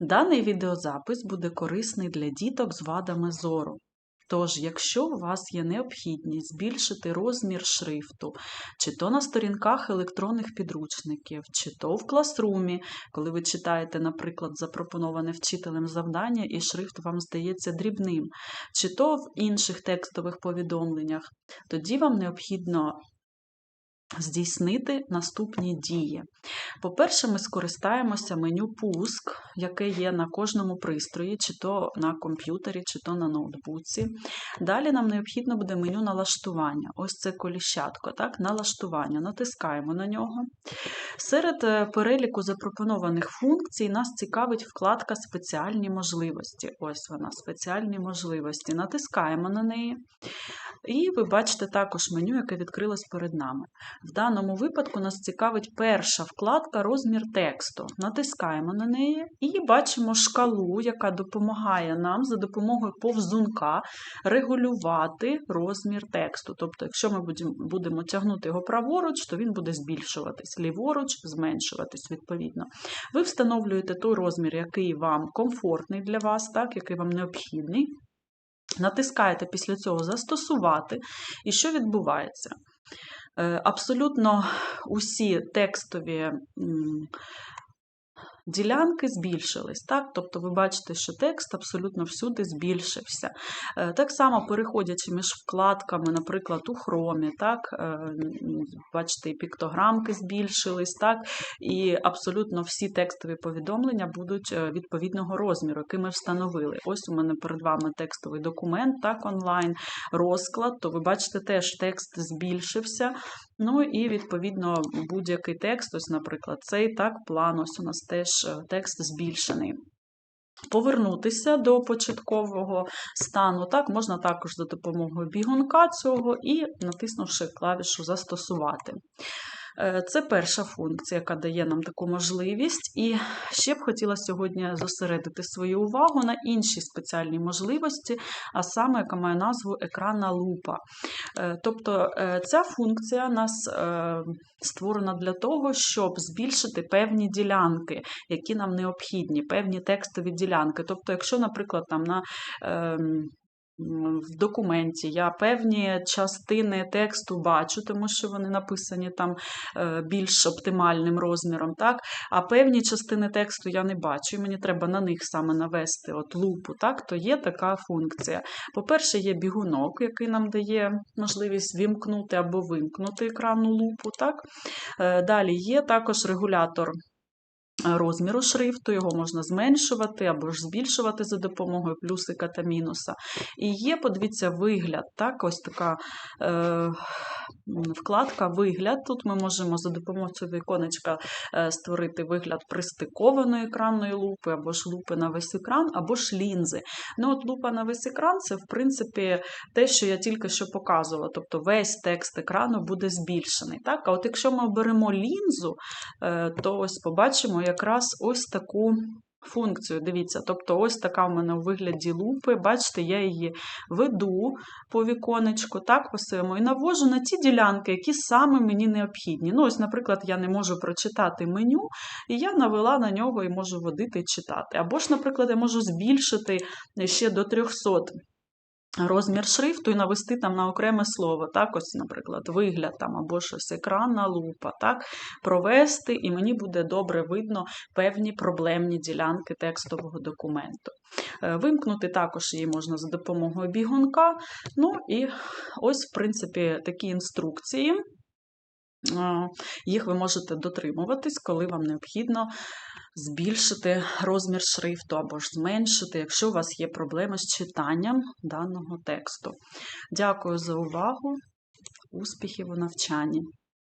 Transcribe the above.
Даний відеозапис буде корисний для діток з вадами зору. Тож, якщо у вас є необхідність збільшити розмір шрифту, чи то на сторінках електронних підручників, чи то в класрумі, коли ви читаєте, наприклад, запропоноване вчителем завдання, і шрифт вам здається дрібним, чи то в інших текстових повідомленнях, тоді вам необхідно здійснити наступні дії. По-перше, ми скористаємося меню Пуск, яке є на кожному пристрої, чи то на комп'ютері, чи то на ноутбуці. Далі нам необхідно буде меню налаштування. Ось це коліщатко, так, налаштування. Натискаємо на нього. Серед е, переліку запропонованих функцій нас цікавить вкладка Спеціальні можливості. Ось вона, спеціальні можливості. Натискаємо на неї. І ви бачите також меню, яке відкрилось перед нами. В даному випадку нас цікавить перша вкладка розмір тексту. Натискаємо на неї і бачимо шкалу, яка допомагає нам за допомогою повзунка регулювати розмір тексту. Тобто, якщо ми будемо тягнути його праворуч, то він буде збільшуватись, ліворуч, зменшуватись відповідно. Ви встановлюєте той розмір, який вам комфортний для вас, так, який вам необхідний. Натискаєте після цього Застосувати, і що відбувається? Е, абсолютно усі текстові ділянки збільшились. Так? Тобто ви бачите, що текст абсолютно всюди збільшився. Е, так само переходячи між вкладками, наприклад, у хромі, так? Е, бачите, і піктограмки збільшились, так? і абсолютно всі текстові повідомлення будуть е, відповідного розміру, який ми встановили. Ось у мене перед вами текстовий документ, так, онлайн, розклад, то ви бачите, теж текст збільшився. Ну і, відповідно, будь-який текст, ось, наприклад, цей так, план, ось у нас теж е, текст збільшений. Повернутися до початкового стану, так, можна також за допомогою бігунка цього і натиснувши клавішу Застосувати. Е, це перша функція, яка дає нам таку можливість. І ще б хотіла сьогодні зосередити свою увагу на іншій спеціальній можливості, а саме, яка має назву екранна лупа. Е, тобто е, ця функція нас створена для того, щоб збільшити певні ділянки, які нам необхідні, певні текстові ділянки. Тобто, якщо, наприклад, там на ем, в документі. Я певні частини тексту бачу, тому що вони написані там е, більш оптимальним розміром. так? А певні частини тексту я не бачу, і мені треба на них саме навести от лупу. так? То є така функція. По-перше, є бігунок, який нам дає можливість вімкнути або вимкнути екранну лупу. так? Е, далі є також регулятор розміру шрифту, його можна зменшувати або ж збільшувати за допомогою плюсика та мінуса. І є, подивіться, вигляд. так, Ось така е, вкладка Вигляд. Тут ми можемо за допомогою цього віконечка е, створити вигляд пристикованої екранної лупи, або ж лупи на весь екран, або ж лінзи. Ну, от Лупа на весь екран це, в принципі, те, що я тільки що показувала. Тобто весь текст екрану буде збільшений. Так? А от якщо ми оберемо лінзу, е, то ось побачимо, якраз ось таку функцію. Дивіться, тобто ось така в мене у вигляді лупи. Бачите, я її веду по віконечку, так, по і навожу на ті ділянки, які саме мені необхідні. Ну, ось, наприклад, я не можу прочитати меню, і я навела на нього і можу водити читати. Або ж, наприклад, я можу збільшити ще до 300 розмір шрифту і навести там на окреме слово, так, ось, наприклад, вигляд там або щось екранна лупа, так, провести, і мені буде добре видно певні проблемні ділянки текстового документу. Е, вимкнути також її можна за допомогою бігунка. Ну і ось, в принципі, такі інструкції. Їх ви можете дотримуватись, коли вам необхідно збільшити розмір шрифту або ж зменшити, якщо у вас є проблеми з читанням даного тексту. Дякую за увагу, успіхів у навчанні!